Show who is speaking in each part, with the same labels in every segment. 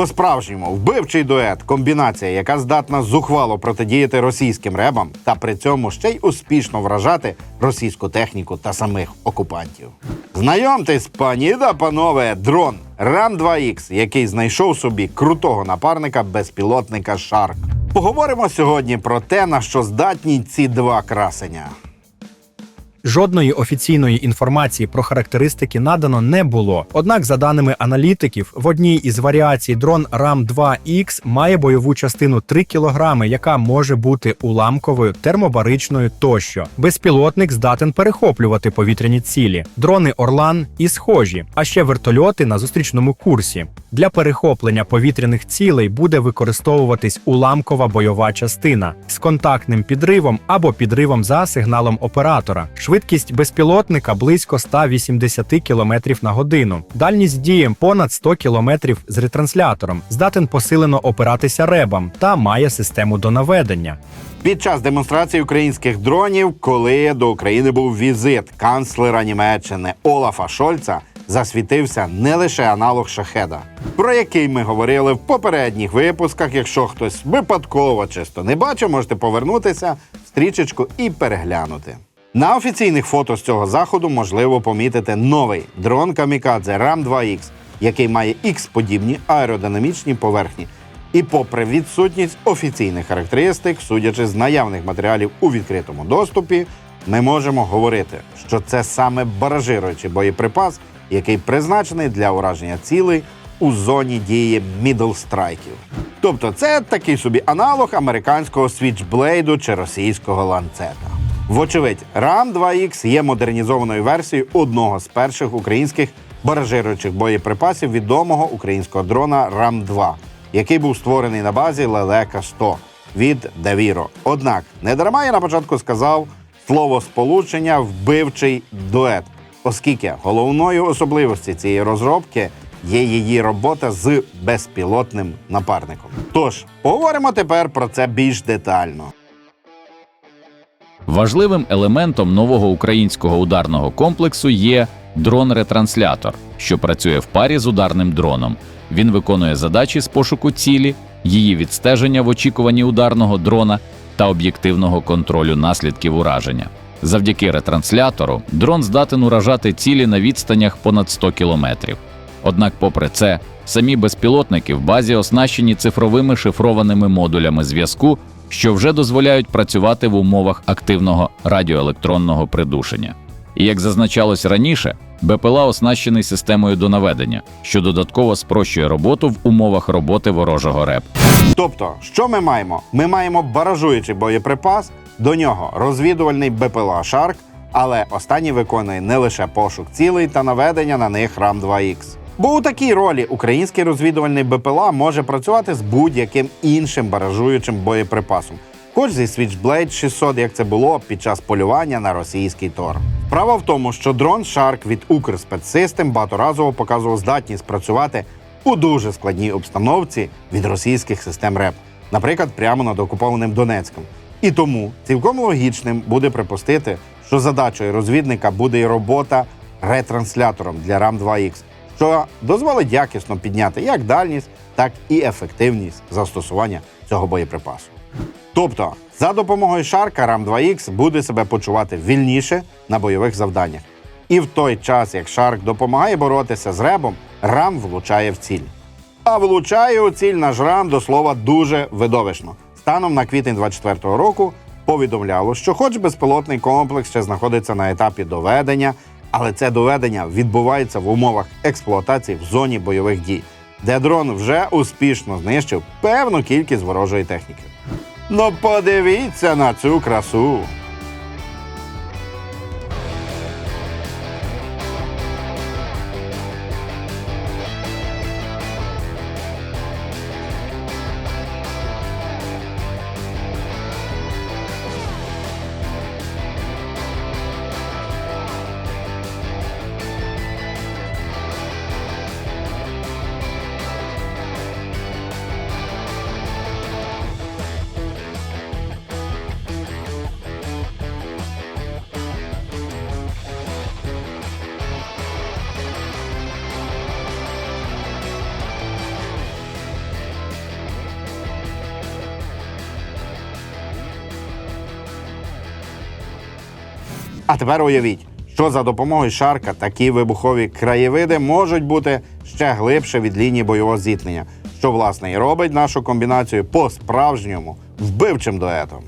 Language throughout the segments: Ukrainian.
Speaker 1: По-справжньому вбивчий дует, комбінація, яка здатна зухвало протидіяти російським ребам, та при цьому ще й успішно вражати російську техніку та самих окупантів. Знайомтесь, пані та панове, дрон Ram 2X, який знайшов собі крутого напарника безпілотника Shark. Поговоримо сьогодні про те, на що здатні ці два красення.
Speaker 2: Жодної офіційної інформації про характеристики надано не було. Однак, за даними аналітиків, в одній із варіацій дрон RAM 2X має бойову частину 3 кг, яка може бути уламковою, термобаричною тощо. Безпілотник здатен перехоплювати повітряні цілі. Дрони Орлан і схожі, а ще вертольоти на зустрічному курсі. Для перехоплення повітряних цілей буде використовуватись уламкова бойова частина з контактним підривом або підривом за сигналом оператора. Швидкість безпілотника близько 180 км на годину. Дальність дії понад 100 км з ретранслятором. Здатен посилено опиратися ребам та має систему донаведення.
Speaker 1: Під час демонстрації українських дронів, коли до України був візит канцлера Німеччини Олафа Шольца, засвітився не лише аналог шахеда, про який ми говорили в попередніх випусках. Якщо хтось випадково чисто не бачив, можете повернутися в стрічечку і переглянути. На офіційних фото з цього заходу можливо помітити новий дрон Камікадзе Ram 2X, який має X-подібні аеродинамічні поверхні. І попри відсутність офіційних характеристик, судячи з наявних матеріалів у відкритому доступі, ми можемо говорити, що це саме баражируючий боєприпас, який призначений для ураження цілей у зоні дії мідл-страйків. Тобто, це такий собі аналог американського свічблейду чи російського ланцета. Вочевидь, Ram 2X є модернізованою версією одного з перших українських баражируючих боєприпасів відомого українського дрона Ram 2 який був створений на базі Лелека 100 від Давіро. Однак, не дарма я на початку сказав слово сполучення вбивчий дует, оскільки головною особливістю цієї розробки є її робота з безпілотним напарником. Тож поговоримо тепер про це більш детально.
Speaker 3: Важливим елементом нового українського ударного комплексу є дрон-ретранслятор, що працює в парі з ударним дроном. Він виконує задачі з пошуку цілі, її відстеження в очікуванні ударного дрона та об'єктивного контролю наслідків ураження. Завдяки ретранслятору дрон здатен уражати цілі на відстанях понад 100 кілометрів. Однак, попри це, самі безпілотники в базі оснащені цифровими шифрованими модулями зв'язку, що вже дозволяють працювати в умовах активного радіоелектронного придушення. І як зазначалось раніше, БПЛА оснащений системою донаведення, що додатково спрощує роботу в умовах роботи ворожого РЕП.
Speaker 1: Тобто, що ми маємо? Ми маємо баражуючий боєприпас, до нього розвідувальний БПЛА Шарк, але останній виконує не лише пошук цілей та наведення на них Ram 2X. Бо у такій ролі український розвідувальний БПЛА може працювати з будь-яким іншим баражуючим боєприпасом, хоч зі Switchblade 600, як це було під час полювання на російський тор. Справа в тому, що дрон Shark від Укрспецсистем багаторазово показував здатність працювати у дуже складній обстановці від російських систем РЕП, наприклад, прямо над окупованим Донецьком. І тому цілком логічним буде припустити, що задачою розвідника буде і робота ретранслятором для RAM 2X, що дозволить якісно підняти як дальність, так і ефективність застосування цього боєприпасу. Тобто, за допомогою шарка RAM 2X буде себе почувати вільніше на бойових завданнях. І в той час, як Шарк допомагає боротися з ребом, рам влучає в ціль. А влучає у ціль наш рам до слова дуже видовищно. Станом на квітень 24-го року повідомляло, що, хоч безпілотний комплекс ще знаходиться на етапі доведення, але це доведення відбувається в умовах експлуатації в зоні бойових дій, де дрон вже успішно знищив певну кількість ворожої техніки. Ну подивіться на цю красу. А тепер уявіть, що за допомогою шарка такі вибухові краєвиди можуть бути ще глибше від лінії бойового зіткнення, що власне і робить нашу комбінацію по-справжньому вбивчим дуетом.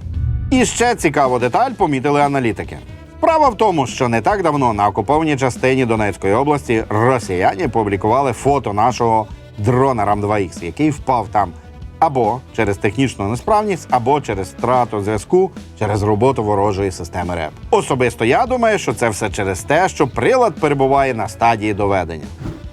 Speaker 1: І ще цікаву деталь помітили аналітики. Справа в тому, що не так давно на окупованій частині Донецької області росіяни публікували фото нашого дрона Рам-2Х, який впав там або через технічну несправність, або через втрату зв'язку через роботу ворожої системи РЕП. Особисто я думаю, що це все через те, що прилад перебуває на стадії доведення.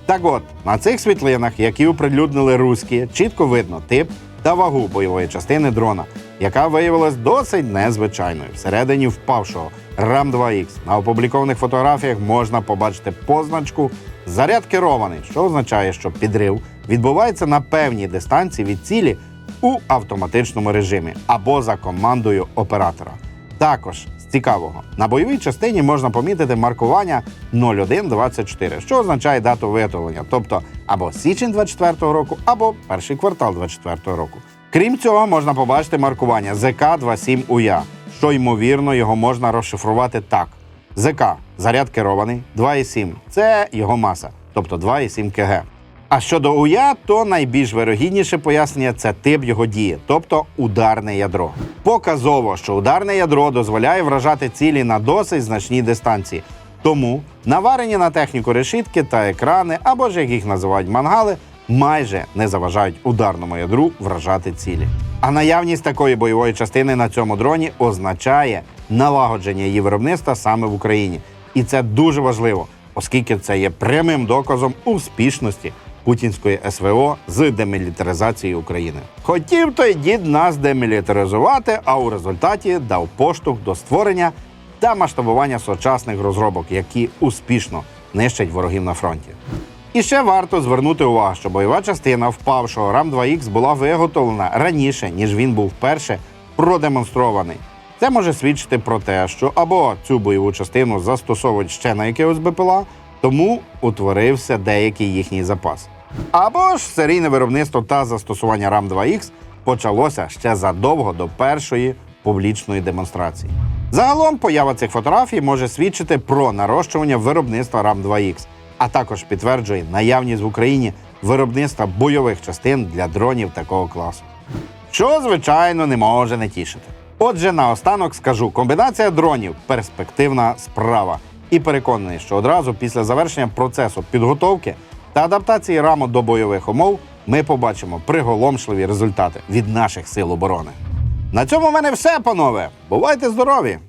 Speaker 1: Так от, на цих світлинах, які оприлюднили руські, чітко видно тип та вагу бойової частини дрона, яка виявилась досить незвичайною. Всередині впавшого РАМ-2Х на опублікованих фотографіях можна побачити позначку заряд керований, що означає, що підрив відбувається на певній дистанції від цілі у автоматичному режимі або за командою оператора. Також з цікавого на бойовій частині можна помітити маркування 0124, що означає дату виготовлення, тобто або січень 24 року, або перший квартал 24-го року. Крім цього, можна побачити маркування ЗК-27УЯ, що ймовірно його можна розшифрувати так: ЗК заряд керований 2,7 це його маса, тобто 2,7 кг. А щодо УЯ, то найбільш вирогідніше пояснення це тип його дії, тобто ударне ядро. Показово, що ударне ядро дозволяє вражати цілі на досить значній дистанції. Тому наварені на техніку решітки та екрани, або ж як їх називають мангали, майже не заважають ударному ядру вражати цілі. А наявність такої бойової частини на цьому дроні означає налагодження її виробництва саме в Україні. І це дуже важливо, оскільки це є прямим доказом успішності путінської СВО з демілітаризації України. Хотів той дід нас демілітаризувати, а у результаті дав поштовх до створення та масштабування сучасних розробок, які успішно нищать ворогів на фронті. І ще варто звернути увагу, що бойова частина впавшого Рам-2Х була виготовлена раніше, ніж він був вперше продемонстрований. Це може свідчити про те, що або цю бойову частину застосовують ще на якихось БПЛА, тому утворився деякий їхній запас. Або ж серійне виробництво та застосування Рам-2Х почалося ще задовго до першої публічної демонстрації. Загалом поява цих фотографій може свідчити про нарощування виробництва Рам-2Х, а також підтверджує наявність в Україні виробництва бойових частин для дронів такого класу. Що, звичайно, не може не тішити. Отже, наостанок скажу: комбінація дронів перспективна справа. І переконаний, що одразу після завершення процесу підготовки та адаптації раму до бойових умов ми побачимо приголомшливі результати від наших сил оборони. На цьому в мене все, панове. Бувайте здорові!